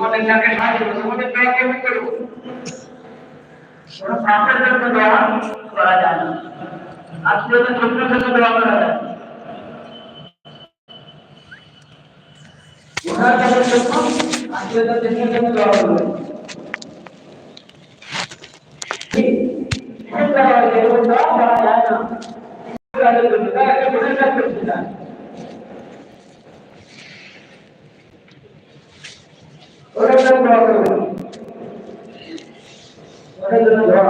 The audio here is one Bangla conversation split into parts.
তোমাদের যাকে সাহায্য করব তোমাদের দোয়া কেমন করব কোনো সাপের জন্য দোয়া করা যায় না আত্মীয়দের জন্য জন্য দোয়া করা যায় ওনার কাছে জন্য আত্মীয়দের জন্য দোয়া করবে ঠিক এটা এরকম দোয়া করা যায় না তাদের জন্য তারা একটা মনে রাখতে চায় ওরা জন্য দোয়া করবে ওদের জন্য দোয়া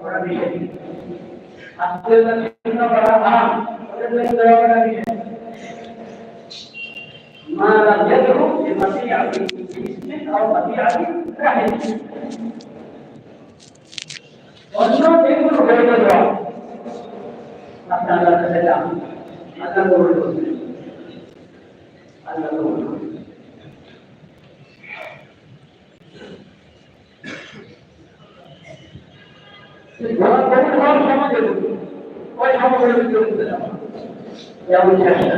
করা নিষেধ আত্মীয়দের জন্য করা হারাম ওদের জন্য দোয়া করা নিষেধ ما لم يدعو بمطيعة اسم أو مطيعة رحم অন্য যেগুলো হয়ে গেল আপনার আল্লাহ কাছে যান আল্লাহ কবুল করবেন আল্লাহ কবুল করবেন ঘোড়া কবুল হওয়ার সমাজে ওই সমাজের ভিতরে ঢুকে যাওয়া যেমন চেষ্টা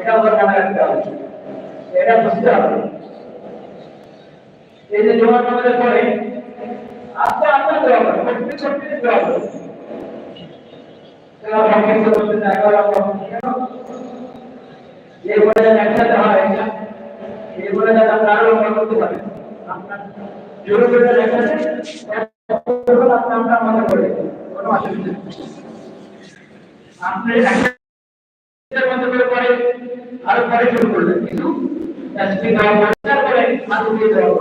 এটা আবার মনে রাখতে হবে এটা বুঝতে হবে এই যে জোয়ান আমাদের পরে আস্তে আস্তে দোয়া করে করতে করতে দোয়া করে এরা সংক্ষিপ্ত করতে না এগারো যে বলে যান একসাথে হয় এই বলে আমরা আপনার করে একসাথে আপনি আমরা মনে করে কোনো অসুবিধা নেই আপনি একসাথে মতো করে পরে আরও পরে শুরু করলেন, কিন্তু দেওয়া করে হাত দিয়ে দেওয়া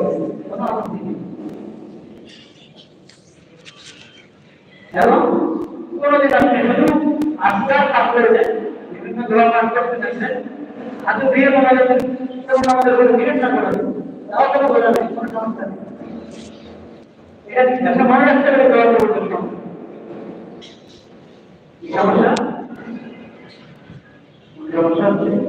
এবং কোনোদিন আপনি শুধু আস্তে কাজ করে বিভিন্ন দোয়া কাজ করতে চাইছেন হাতে দিয়ে মনে যাবেন তখন আমাদের কোনো নিষেধ না করা তাও কোনো বোঝা নেই, কোনো সমস্যা নেই। এটা একটা মনে রাখতে হবে দোয়া করতে সমস্যা? সমস্যা হচ্ছে?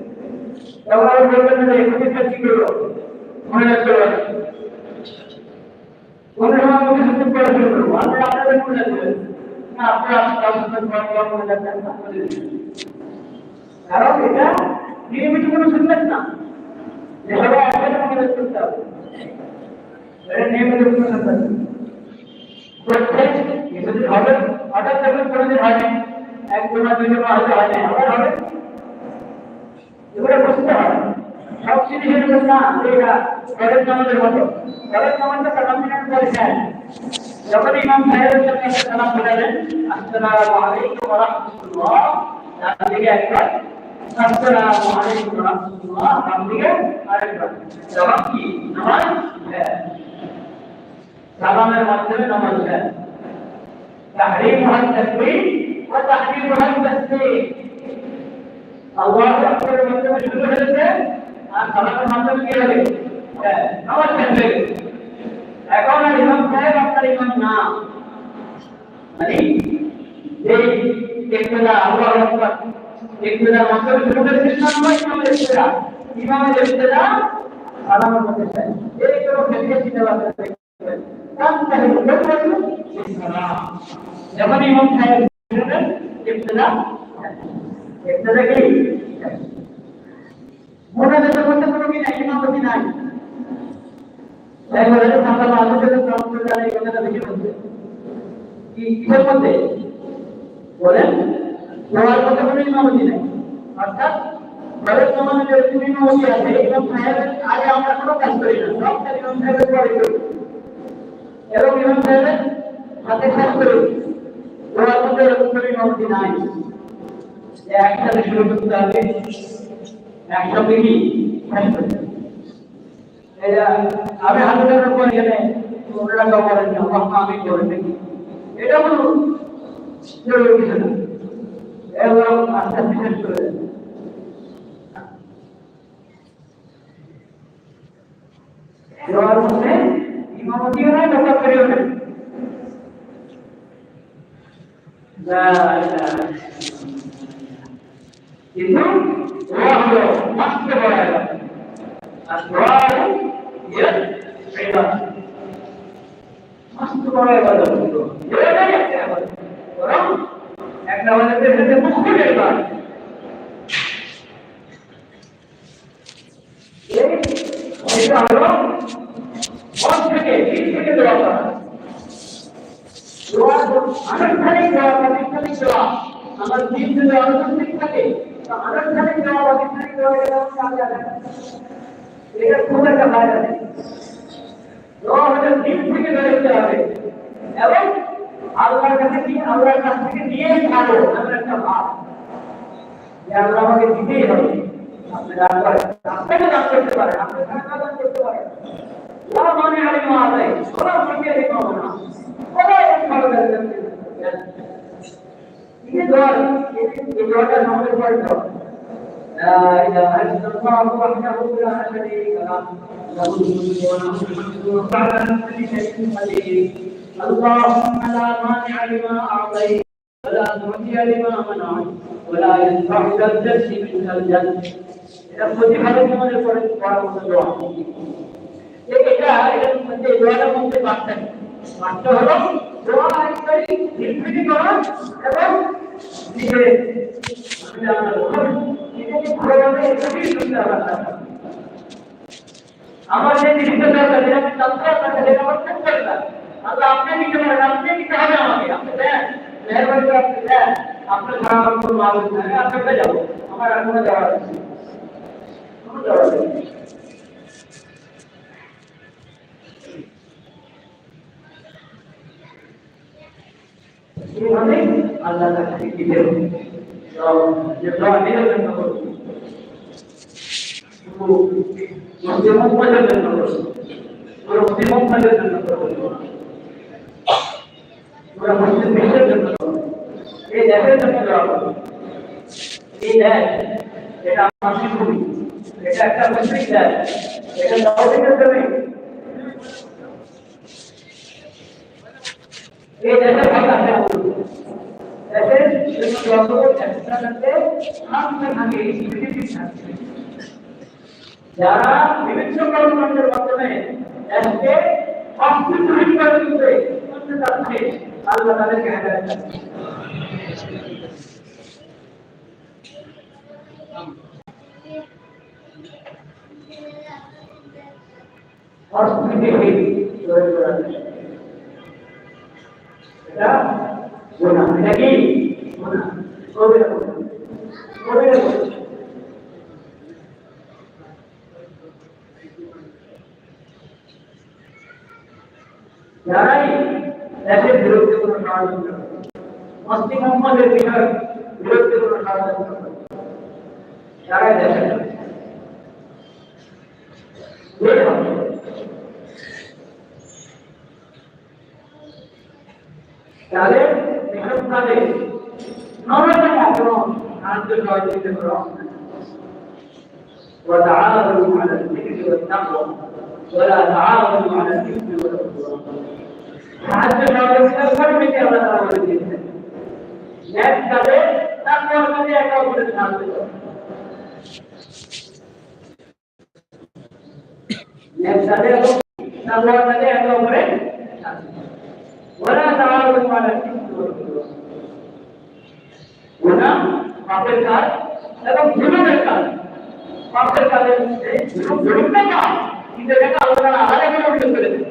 তখন আমি বলবেন না একত্রিশটা কি করব মনে রাখতে পারে কোনো সময় আমি শুনতে পড়া শুরু করব আমি আপনাদের মনে রাখবেন না আপনারা আপনার মনে যে মনে হবে। এগুলো বুঝতে হবে সব জিনিসের জন্য না, এটা ফরেজ নামাজের মতো ফরেজ নামাজটা সালাম মিনার পরে যায় যখন ইমাম সাহেবের সাথে একটা সালাম বলালেন আসসালামু আলাইকুম ওয়া রাহমাতুল্লাহ, তার দিকে একবার, আসসালামু আলাইকুম ওয়া রাহমাতুল্লাহ, তার দিকে আরেকবার। জবাব কি? নামাজ? হ্যাঁ। সালামের মাধ্যমে নামাজ হ্যাঁ তাহরিম হল তাকবীর ওয়া তাহরিম হল তাসবীহ আল্লাহ আকবরের মাধ্যমে শুরু হয়েছে। আর সালামের মাধ্যমে কি হবে? শেষ হয়ে এখন আর ইমাম সাহেব আপনার ইমাম না। মানে যে দেখবেলা আল্লাহ আকবর ইবতিদা মাত্র শুরুতে সিস্টেম নয় ইমামের ইবতিদা ইমামের ইবতিদা সালামের মধ্যে এই কোনো ক্ষেত্রে চিন্তা বলব সালাম যখন ইমাম সাহেব শুরুতেন ইবতিদা ইবতিদা কি? মোনাজাতের মধ্যে কোনো কি নাই ইমামতি নাই? একবারে সামনে মানুষের প্রশ্ন জানে এই কথাটা বেশি বলছে কি, কিসের মধ্যে? বলেন দোয়ার মধ্যে কোনো ইমামতি নাই। অর্থাৎ, ঘরের সমাজে যে তুমি ইমামতি আছে ইমাম সাহেবের আগে আমরা কোনো কাজ করি না, সব কাজ ইমাম সাহেবের পরে করি। এবং ইমাম সাহেবের হাতে কাজ করি। দোয়ার মধ্যে এরকম কোনো ইমামতি নাই। একসাথে শুরু করতে হবে। একসঙ্গে কি শেষ করতে হবে এটা আমি হাজারের উপর গেলে ওনারা বলেন আমি করে এটা এগুলো আস্তে আস্তে কিন্তু আনার যাওয়া বা বিখ্যানে যাওয়া। আমার দিন যদি অনুপস্থিত থাকে আনার খানে যাওয়া বা বিখ্যানে যাওয়া এটা হচ্ছে আগে এটা খুব একটা ফায়দা নেই। রহমতের দিন থেকে বেরোতে হবে। এবং আল্লাহর কাছে নিয়ে আল্লাহর কাছ থেকে নিয়ে খাব আমার একটা ভাব। যে আল্লাহ আমাকে দিতেই হবে। আপনি দান আপনাকে দান করতে পারেন। আপনি দান করতে পারেন। মনে হয় মা আলাই ওরা মনে হয় এই দল এই দলটা সম্পর্কিত إذا أردت الله وحده لا شريك له له الملك وله على كل شيء قدير اللهم لا مانع لما أعطيت ولا معطي لما منعت ولا ينفع ذا الجد منك الجد إذا فتح لك من الفرد فارغ الدعاء এটা এটার মধ্যে দোয়াটার মধ্যে বার্তা বার্তা হলো দোয়া করি নির্ভীতি করো এবং নিজের নিজেকে ভালোভাবে এভাবেই শুনতে হবে আমার যে নিষিদ্ধ দরকার যেটা আমি জানতে আপনার কাছে আমার থাকতে পারে আল্লাহ আপনি নিতে পারেন আপনি নিতে হবে আমাকে আপনি দেন মেহরবানি করে আপনি দেন আপনার ছাড়া আমার কোনো মালুম নাই আপনাকে যাবো আমার আর কোনো যাওয়ার আছে কোনো যাওয়ার আছে এইভাবে আল্লাহ তাকে দিতে হবে যে দোয়া নিজের জন্য করব মুসলিম উম্মাদের জন্য করব পুরো মুসলিম উম্মাদের জন্য করব পুরো মুসলিম বিশ্বের জন্য করব এই দেশের জন্য দোয়া করব এই দেশ এটা আমার শিশুভূমি এটা একটা মুসলিম দেশ এটা দাওয়াতের জমি এই দেশের কথা আমরা বলব দেশের যত চেষ্টা করতে সামনে থাকে বিজেপি থাকছে যারা বিভিন্ন কর্মকাণ্ডের মাধ্যমে দেশকে অস্থিতিশীল করে তুলতে করতে যাচ্ছে আল্লাহ তাদেরকে হেদায়ত করছে অস্থিতিশীল তৈরি করা এটা গুনাহ এটা কি দেশের বিরুদ্ধে কোনো ষড়যন্ত্র করে মস্তি মোহাম্মদের বিষয়ের বিরুদ্ধে কোনো ষড়যন্ত্র করে যারাই দেশের বের হবে তাহলে এসব কাজে নরম কোনো সাহায্য সহযোগিতা করা وتعاونوا على الذكر والتقوى ولا تعاونوا على الاثم والعدوان সাহায্য সহযোগিতা কি আল্লাহ তাআলা বলে দিয়েছেন ন্যায় কাজে তারপর কাজে করে কাজে ওরা পাপের কাজ এবং জুলুমের কাজ পাপের কাজের মধ্যে জুলুমটা কিন্তু এটাকে আল্লাহ আলাদা করে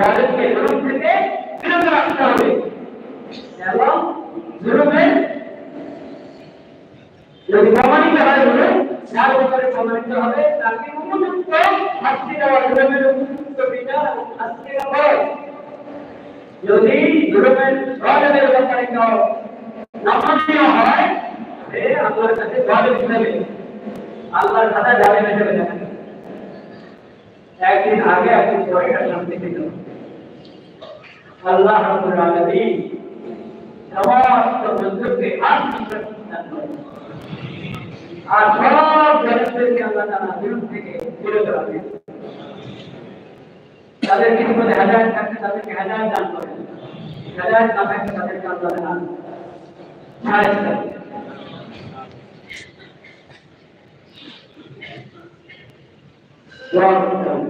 যাদেরকে জুলুম থেকে বিরত রাখতে হবে। এবং জুলুমের যদি প্রমাণিত হয় বলে, যার ব্যাপারে প্রমাণিত হবে, তাকে উপযুক্ত শাস্তি দেওয়া জুলুমের উপযুক্ত বিচার এবং শাস্তি দেওয়া যদি জুলুমের ব্যাপারে কেউ নমনীয় হয়, সে আল্লাহর কাছে জলের হিসাবে আল্লাহর সাথে জালেম হিসেবে একদিন আগে একদিন পরে শান্তি পেল আল্লাহ রাব্বুল আলামিন সমস্ত বন্ধুকে আত্মসম্মান করেন। আর সব জগৎকে আল্লাহ তাআলা বিরোধ থেকে বিরত রাখেন তাদের কিছু মধ্যে হাজার থাকতে তাদেরকে হাজার দান করেন? হাজার না থাকতে তাদেরকে আল্লাহ করেন? দোয়া করতে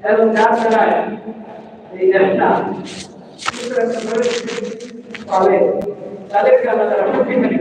এবং যার দ্বারা এই দেশটা পাবে তাদেরকে আমরা তারা শক্তিশালী